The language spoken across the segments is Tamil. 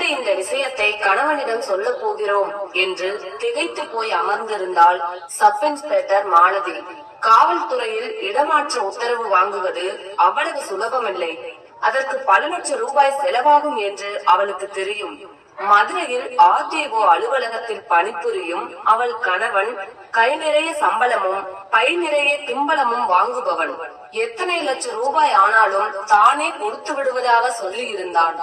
எப்படி இந்த விஷயத்தை கணவனிடம் சொல்ல போகிறோம் என்று திகைத்து போய் அமர்ந்திருந்தாள் சப் இன்ஸ்பெக்டர் மாலதி. காவல்துறையில் இடமாற்ற உத்தரவு வாங்குவது அவ்வளவு சுலபமில்லை. அதற்கு பல லட்சம் ரூபாய் செலவாகும் என்று அவளுக்கு தெரியும். மதுரையில் ஆர்டிஓ அலுவலகத்தில் பணிபுரியும் அவள் கணவன் கை நிறைய சம்பளமும் பை நிறைய திம்பளமும் வாங்குபவன். எத்தனை லட்சம் ரூபாய் ஆனாலும் தானே கொடுத்து விடுவதாக சொல்லி இருந்தான்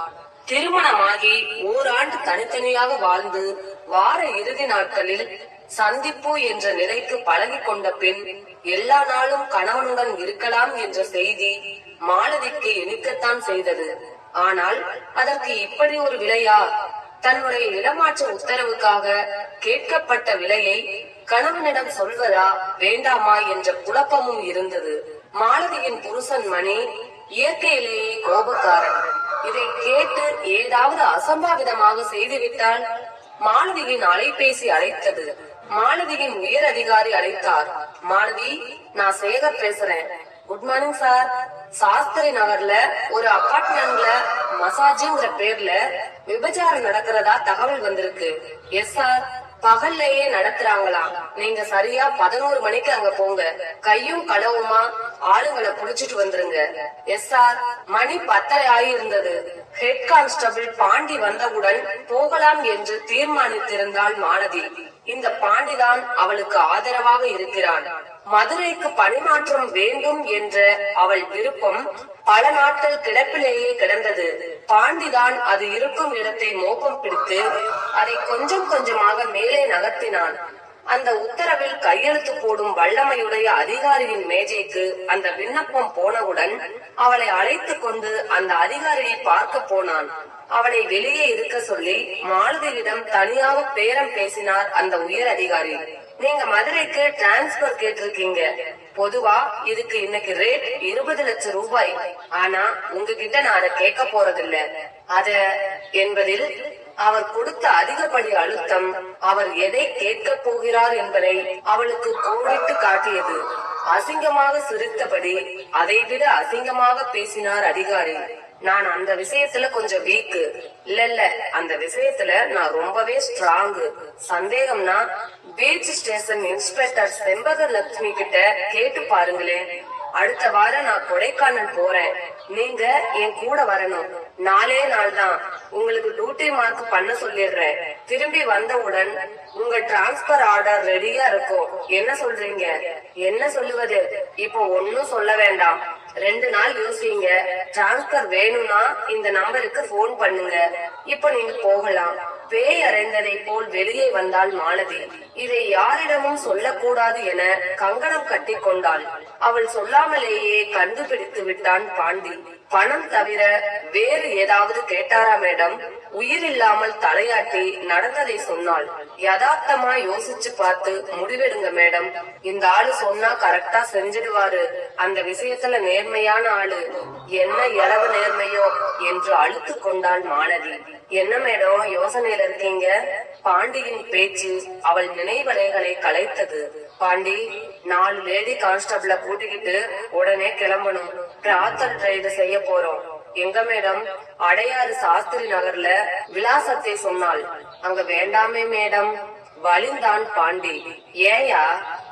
திருமணமாகி ஓராண்டு தனித்தனியாக வாழ்ந்து வார இறுதி நாட்களில் சந்திப்பு என்ற நிலைக்கு பழகி கொண்ட பெண் எல்லா நாளும் கணவனுடன் இருக்கலாம் என்ற செய்தி மாலதிக்கு இனிக்கத்தான் செய்தது. ஆனால் அதற்கு இப்படி ஒரு விலையா? தன்னுடைய இடமாற்ற உத்தரவுக்காக கேட்கப்பட்ட விலையை கணவனிடம் சொல்வதா வேண்டாமா என்ற குழப்பமும் இருந்தது. மாலதியின் புருஷன் மணி இயற்கையிலேயே கோபக்காரன். இதை கேட்டு ஏதாவது அசம்பாவிதமாக செய்துவிட்டால் மாலதியின் அலைபேசி அழைத்தது. மாலதியின் உயர் அதிகாரி அழைத்தார். மாலதி நான் சேகர் பேசுறேன். குட் மார்னிங் சார் சாஸ்திரி நகர்ல ஒரு அபார்ட்மெண்ட்ல மசாஜிங்கிற பேர்ல விபச்சாரம் நடக்கிறதா தகவல் வந்திருக்கு. எஸ் சார் பகல்லையே நடத்துறாங்களாம். நீங்க சரியா பதினோரு மணிக்கு அங்க போங்க. கையும் களவுமா ஆளுங்களை புடிச்சிட்டு வந்துருங்க. எஸ் ஆர் மணி பத்தரை ஆயிருந்தது. ஹெட் கான்ஸ்டபிள் பாண்டி வந்தவுடன் போகலாம் என்று தீர்மானித்திருந்தாள் மானதி இந்த பாண்டிதான் அவளுக்கு ஆதரவாக இருக்கிறான். மதுரைக்கு பணிமாற்றம் வேண்டும் என்ற அவள் விருப்பம் பல நாட்கள் கிடப்பிலேயே கிடந்தது. பாண்டிதான் அது இருக்கும் இடத்தை மோப்பம் பிடித்து அதை கொஞ்சம் கொஞ்சமாக மேலே நகர்த்தினான். அந்த உத்தரவில் கையெழுத்து போடும் வல்லமையுடைய அதிகாரியின் மேஜைக்கு அந்த விண்ணப்பம் போனவுடன் அவளை அழைத்து கொண்டு அந்த அதிகாரியை பார்க்க போனான். அவளை வெளியே இருக்க சொல்லி மாலதியிடம் தனியாக பேரம் பேசினார் அந்த உயர் அதிகாரி. நீங்க மதுரைக்கு டிரான்ஸ்பர் கேட்டிருக்கீங்க. பொதுவா இதுக்கு இன்னைக்கு ரேட் இருபது லட்சம் ரூபாய். ஆனா உங்ககிட்ட நான் அதை கேட்க போறதில்ல. அத என்பதில் அவர் கொடுத்த அதிகப்படி அழுத்தம் அவர் எதை கேட்கப் போகிறார் என்பதை அவளுக்கு கோடிட்டு காட்டியது. அசிங்கமாக சிரித்தபடி அதைவிட அசிங்கமாக பேசினார் அதிகாரி. நான் அந்த விஷயத்துல கொஞ்சம் வீக்கு இல்ல இல்ல. அந்த விஷயத்துல நான் ரொம்பவே strong சந்தேகம்னா beach station inspector Sembaga Lakshmi கிட்ட கேட்டு பாருங்களேன். அடுத்த வாரம் நான் கொடைக்கானல் போறேன். நீங்க என் கூட வரணும். நாலே நாள் தான். உங்களுக்கு டியூட்டி மார்க் பண்ண சொல்லிடுறேன். திரும்பி வந்தவுடன் உங்க டிரான்ஸ்பர் ஆர்டர் ரெடியா இருக்கும். என்ன சொல்றீங்க? என்ன சொல்லுவது? இப்போ ஒன்னும் சொல்ல வேண்டாம். ரெண்டு நாள் யோசிங்க. டிரான்ஸ்பர் வேணும்னா இந்த நம்பருக்கு போன் பண்ணுங்க. இப்ப நீங்க போகலாம். பேய் அறைந்ததை போல் வெளியே வந்தால் மாலதி. இதை யாரிடமும் சொல்லக்கூடாது என கங்கணம் கட்டி கொண்டாள். அவள் சொல்லாமலேயே கண்டுபிடித்து விட்டான் பாண்டி. பணம் தவிர வேறு ஏதாவது கேட்டாரா மேடம்? உயிர் இல்லாமல் தலையாட்டி நடந்ததை சொன்னாள். யதார்த்தமா யோசிச்சு பார்த்து முடிவெடுங்க மேடம். இந்த ஆளு சொன்னா கரெக்டா செஞ்சிடுவாரு. அந்த விஷயத்துல நேர்மையான ஆளு. என்ன இளவு நேர்மையோ? என்று அழுத்து கொண்டாள் மாணவி என்ன மேடம் யோசனையில இருக்கீங்க? பாண்டியின் பேச்சு அவள் நினைவலைகளை கலைத்தது. பாண்டி நாலு லேடி கான்ஸ்டபிள கூட்டிக்கிட்டு உடனே கிளம்பணும். பிராத்தல் ரைடு செய்ய போறோம். எங்க மேடம்? அடையாறு சாஸ்திரி நகர்ல விலாசத்தை சொன்னாள். அங்க வேண்டாமே மேடம். வலிந்தான் பாண்டி. ஏயா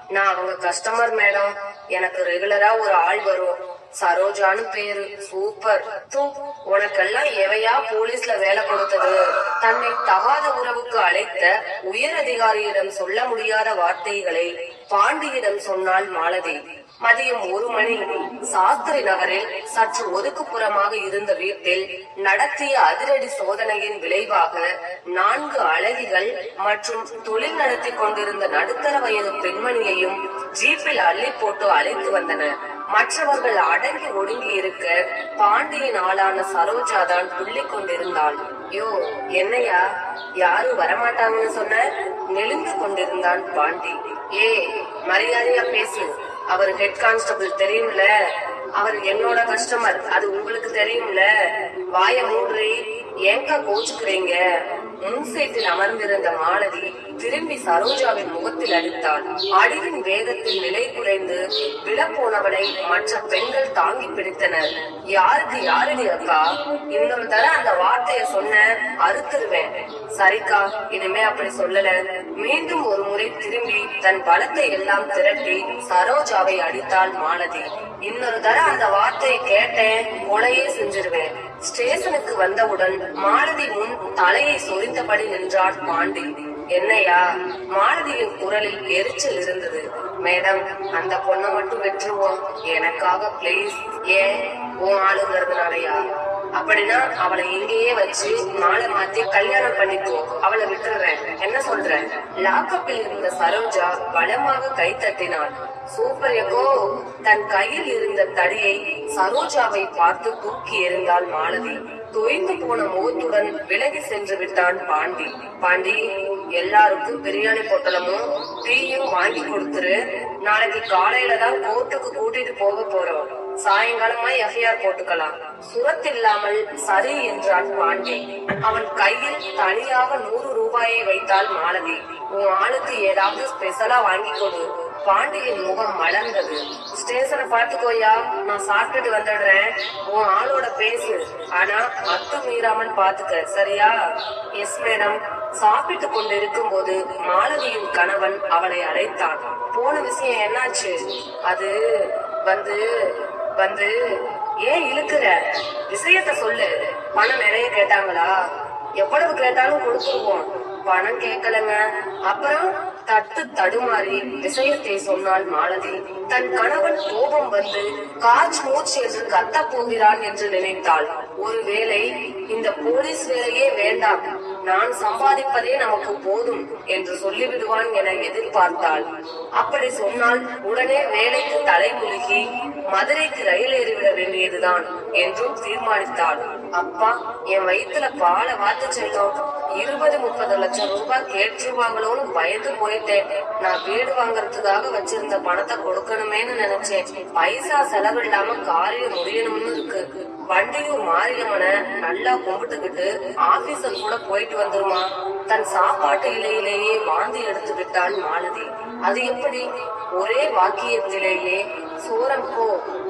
நான் அவங்க கஸ்டமர் மேடம். எனக்கு ரெகுலரா ஒரு ஆள் வரும். சரோஜான்னு பேரு. சூப்பர். தூ உனக்கெல்லாம் எவையா போலீஸ்ல வேலை கொடுத்தது? தன்னை தகாத உறவுக்கு அழைத்த உயர் அதிகாரியிடம் சொல்ல முடியாத வார்த்தைகளை பாண்டியிடம் சொன்னாள் மாலதேவி மதியம் ஒரு மணி சாஸ்திரி நகரில் சற்று ஒதுக்குப்புறமாக இருந்த வீட்டில் நடத்திய அதிரடி சோதனையின் விளைவாக நான்கு அழகிகள் மற்றும் தொழில் நடத்தி கொண்டிருந்த நடுத்தர வயது பெண்மணியையும் ஜீப்பில் அள்ளி போட்டு அழைத்து வந்தனர் மற்றவர்கள் அடங்கி ஒடுங்கி இருக்க பாண்டியின் ஆளான சரோஜா தான் துள்ளிக் கொண்டிருந்தாள். யோ என்னையா? யாரும் வரமாட்டாங்கன்னு சொன்ன? நெளிந்து கொண்டிருந்தான் பாண்டி. ஏ மரியாதையா பேசு. அவர் ஹெட் கான்ஸ்டபிள் தெரியும்ல? அவர் என்னோட கஸ்டமர் அது உங்களுக்கு தெரியும்ல? வாய மூன்றி ஏங்க கோச்சுக்கிறீங்க? முன் சீட்டில் அமர்ந்திருந்த மாலதி திரும்பி சரோஜாவின் முகத்தில் அடித்தாள். அடிவின் வேகத்தில் நிலை குறைந்து விழப்போனவளை மற்ற பெண்கள் தாங்கி பிடித்தனர். யாருக்கு யாரடி அக்கா? இன்னொரு தர அந்த வார்த்தைய சொன்ன அறுத்துருவேன். சரிக்கா இனிமே அப்படி சொல்லல. மீண்டும் ஒரு முறை திரும்பி தன் பலத்தை எல்லாம் திரட்டி சரோஜாவை அடித்தாள் மாலதி. இன்னொரு தர அந்த வார்த்தையை கேட்டேன் கொலையே செஞ்சிருவேன். ஸ்டேஷனுக்கு வந்தவுடன் மாலதி முன் தலையை சொரிந்தபடி நின்றாள் பாண்டி. என்னையா? மாலதியின் குரலில் எரிச்சல் இருந்தது. மேடம் அந்த பொண்ணை மட்டும் வெற்றுவோம் எனக்காக ப்ளீஸ் ஏன்? உன் ஆளுங்கிறதுனாலயா? அப்படின்னா அவளை இங்கேயே வச்சு மாலை மாத்தி கல்யாணம் பண்ணிக்கோ. அவளை விட்டுறேன். என்ன சொல்ற? லாக்கப்பில் இருந்த சரோஜா பலமாக கை தட்டினாள். சூப்பரியகோ தன் கையில் இருந்த தடியை சரோஜாவை பார்த்து தூக்கி எறிந்தாள் மாலதி. தொய்ந்து போன முகத்துடன் விலகி சென்று விட்டான் பாண்டி. பாண்டி எல்லாருக்கும் பிரியாணி பொட்டலமும் டீயும் வாங்கி கொடுத்துரு. நாளைக்கு காலையில தான் கோர்ட்டுக்கு கூட்டிட்டு போக போறோம். சாயங்காலமா எஃப்ஐஆர் போட்டுக்கலாம். சுரத்தில்லாமல் சரி என்றான் பாண்டி. அவன் கையில் தனியாக நூறு ரூபாயை வைத்தால் மாலதி. உன் ஆளுக்கு ஏதாவது ஸ்பெஷலா வாங்கி கொடு. பாண்டியின் முகம் மலர்ந்தது. ஸ்டேஷனை பாத்துக்கோயா நான் சாப்பிட்டுட்டு வந்துடுறேன். உன் ஆளோட பேசு. ஆனா அத்து மீறாமல் பாத்துக்க சரியா? எஸ் மேடம் சாப்பிட்டு கொண்டிருக்கும் போது மாலதியின் கணவன் அவளை அழைத்தான். போன விஷயம் என்னாச்சு? அது வந்து வந்து ஏன் இழுக்கிற? விஷயத்த சொல்லு. பணம் நிறைய கேட்டாங்களா? எவ்வளவு கேட்டாலும் கொடுத்துருவோம். பணம் கேட்கலங்க. அப்புறம்? தட்டு தடுமாறி விஷயத்தை சொன்னாள் மாலதி தன் கணவன் கோபம் வந்து காச் மூச்சு என்று கத்த போகிறான் என்று நினைத்தாள். ஒருவேளை இந்த போலீஸ் வேலையே வேண்டாம். நான் சம்பாதிப்பதே நமக்கு போதும் என்று சொல்லிவிடுவான் என எதிர்பார்த்தாள். அப்படி சொன்னால் உடனே வேலைக்கு தலைமுழுகி மதுரைக்கு ரயில் ஏறிவிட வேண்டியதுதான் என்றும் தீர்மானித்தாள். அப்பா என் வயிற்றுல பாலை வாத்து செல்லும் இருபது முப்பது லட்சம் ரூபாய் கேட்டுருவாங்களோன்னு பயந்து போயிட்டேன். நான் வீடு வாங்குறதுக்காக வச்சிருந்த பணத்தை கொடுக்கணுமேன்னு நினைச்சேன். பைசா செலவு இல்லாம காரியம் முடியணும்னு இருக்கு. வண்டியும் மாரியம்மனை நல்லா கும்பிட்டுக்கிட்டு ஆபீஸர் கூட போயிட்டு வந்துருமா. தன் சாப்பாட்டு இலையிலேயே வாந்தி எடுத்து விட்டாள் மாலதி. அது எப்படி? ஒரே வாக்கியத்திலேயே சோரம் போ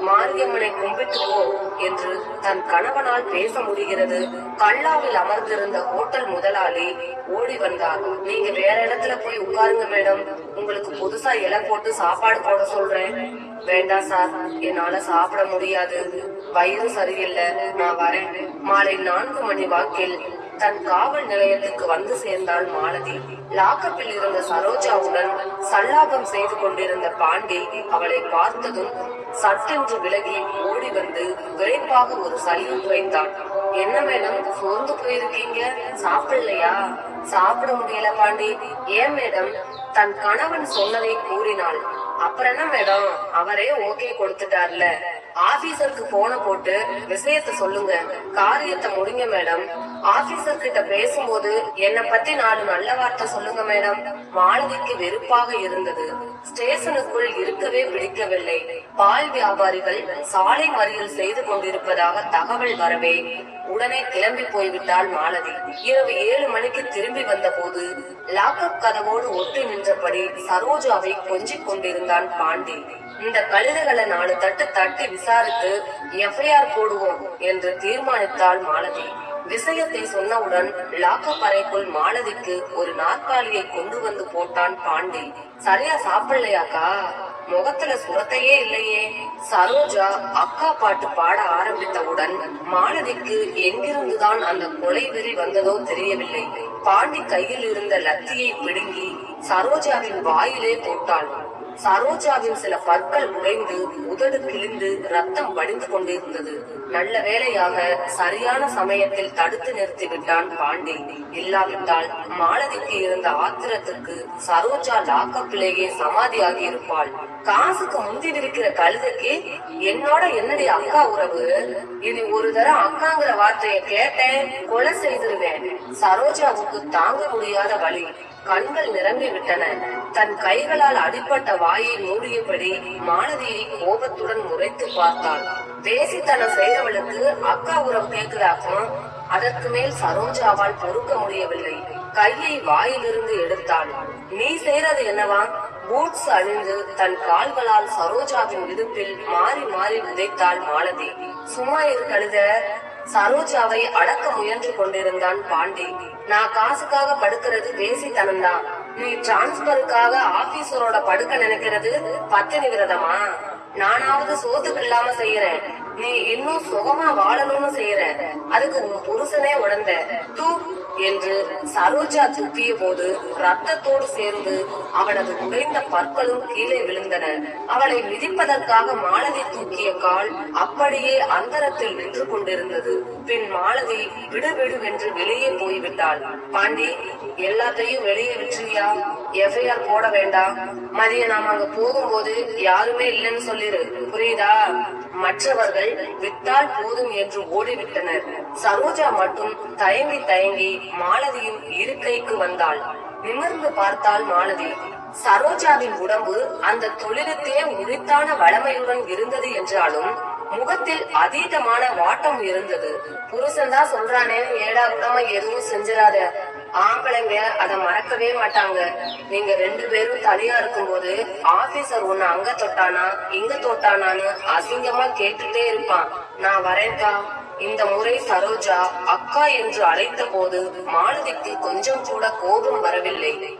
மாரியம்மனை கும்பிட்டு போ என்று தன் கணவனால் பேச முடிகிறது. கல்லாவில் அமர்ந்திருந்த ஹோட்டல் முதலாளி ஓடி வந்தார். நீங்க வேற இடத்துல போய் உட்காருங்க மேடம் உங்களுக்கு புதுசா இலை போட்டு சாப்பாடு போட சொல்றேன். வேண்டாம் சார் என்னால சாப்பிட முடியாது. வயிறு சரியில்லை. நான் வரேன். மாலை நான்கு மணி வாக்கில் தன் காவல் நிலையத்துக்கு வந்து சேர்ந்தாள் மாலதி. லாக்கப்பில் இருந்த சரோஜாவுடன் சல்லாபம் செய்து கொண்டிருந்த பாண்டி அவளை பார்த்ததும் சட்டென்று விலகி ஓடி வந்து விரைப்பாக ஒரு சல்யூட் வைத்தான். என்ன மேடம் சோர்ந்து போயிருக்கீங்க? சாப்பிடலையா? சாப்பிட முடியல பாண்டி. ஏன் மேடம்? தன் கணவன் சொன்னதை கூறினாள். அப்புறம் என்ன மேடம்? அவரே ஓகே கொடுத்துட்டார்ல. ஆபீசருக்கு போன போட்டு விஷயத்த சொல்லுங்க. காரியத்தை முடிங்க மேடம். ஆபீசர் கிட்ட பேசும்போது என்ன பத்தி நாலு நல்ல வார்த்தை சொல்லுங்க மேடம். மாலதிக்கு வெறுப்பாக இருந்தது. ஸ்டேஷனுக்குள் இருக்கவே பிடிக்கவில்லை. பால் வியாபாரிகள் சாலை மறியல் செய்து கொண்டிருப்பதாக தகவல் வரவே உடனே கிளம்பி போய்விட்டாள் மாலதி. இரவு ஏழு மணிக்கு திரும்பி வந்த போது லாக்அப் கதவோடு ஒட்டி நின்றபடி சரோஜாவை கொஞ்சிக் கொண்டிருந்தான் பாண்டி. இந்த கழுதைகளை நாலு தட்டு தட்டி விசாரித்து எஃப்ஐஆர் போடுவோம் என்று தீர்மானித்தாள் மாலதி. விஷயத்தை சொன்னவுடன் லாக்கப் அறைக்குள் மாலதிக்கு ஒரு நாற்காலியை கொண்டு வந்து போட்டான் பாண்டி. சரியா சாப்பிடலையாக்கா? முகத்துல சுரத்தையே இல்லையே. சரோஜா அக்கா பாட்டு பாட ஆரம்பித்தவுடன் மாலதிக்கு எங்கிருந்துதான் அந்த கொலை வெறி வந்ததோ தெரியவில்லை. பாண்டி கையில் இருந்த லத்தியை பிடுங்கி சரோஜாவின் வாயிலே போட்டாள். சரோஜாவின் சில பற்கள் உடைந்து உதடு கிழிந்து ரத்தம் வடிந்து கொண்டிருந்தது. நல்ல வேளையாக சரியான சமயத்தில் தடுத்து நிறுத்திவிட்டான் பாண்டி. இல்லாவிட்டால் மாலதிக்கு இருந்த ஆத்திரத்துக்கு சரோஜா லாக்கப்பிலேயே சமாதியாகி இருப்பாள். காசுக்கு முந்தி இருக்கிற கழுதைக்கு என்னோட என்னடி அக்கா உறவு? இனி ஒரு தரம் அக்காங்கிற வார்த்தையை கேட்டேன் கொலை செய்திருவேன். சரோஜாவுக்கு தாங்க முடியாத வழி. கண்கள் நிரம்பி விட்டன தன் கைகளால் அடிப்பட்ட வாயை மூடியபடி மாலதியை கோபத்துடன் முறைத்து பார்த்தாள். பேசித்தனம் செய்தவளுக்கு அக்கா உரம் கேட்கிறாக்கும் அதற்கு மேல் சரோஜாவால் பொறுக்க முடியவில்லை. கையை வாயிலிருந்து எடுத்தாள். நீ செய்யறது என்னவா? பூட்ஸ் அணிந்து தன் கால்களால் சரோஜாவின் இடுப்பில் மாறி மாறி உதைத்தாள் மாலதி. சும்மா இரு கழுத. சரோஜாவை அடக்க முயன்று கொண்டிருந்தான் பாண்டி. நான் காசுக்காக படுக்கிறது வேசித்தனம்தான் நீ டிரான்ஸ்பருக்காக ஆபீசரோட படுக்க நினைக்கிறது பத்தினி விரதமா? நானாவது சோத்துக்கு இல்லாம செய்யறேன். நீ இன்னும் சுகமா வாழணும்னு செய்யற. அதுக்கு உன் புருஷனே உடந்த. தூ என்று சரோஜா துப்பிய போது ரத்தத்தோடு சேர்ந்து அவனது உடைந்த பற்களும் கீழே விழுந்தன. அவளை மிதிப்பதற்காக மாலதி தூக்கிய கால் அப்படியே அந்தரத்தில் நின்று கொண்டிருந்தது. பின் மாலதி விடுவிடு என்று வெளியே போய்விட்டாள். பாண்டி எல்லாத்தையும் வெளியே விட்டுறியா? எஃப்ஐஆர் போட வேண்டாம். மதிய நாம அங்க போகும்போது யாருமே இல்லைன்னு சொல்லிரு. புரியுதா? மற்றவர்கள் விட்டால் போதும் என்று ஓடிவிட்டனர். சரோஜா மட்டும் தயங்கி தயங்கி மாலதியின் இருக்கைக்கு வந்தாள். நிமிர்ந்து பார்த்தால் மாலதி. சரோஜாவின் உடம்பு அந்த தொழிலுக்கே உரித்தான வளமையுடன் இருந்தது என்றாலும் முகத்தில் அதீதமான வாட்டம் இருந்தது. புருஷன் தான் சொல்றானே ஏடா கூடமா எதுவும் செஞ்சிடாத. ஆம்பளைங்க அத மறக்கவே மாட்டாங்க. நீங்க ரெண்டு பேரும் தனியா இருக்கும்போது ஆபீசர் உன்னை அங்க தொட்டானா இங்க தொட்டானான்னு அசிங்கமா கேட்டுட்டே இருப்பான். நான் வரேன்க்கா. இந்த முறை சரோஜா அக்கா என்று அழைத்த போது மாலதிக்கு கொஞ்சம் கூட கோபம் வரவில்லை.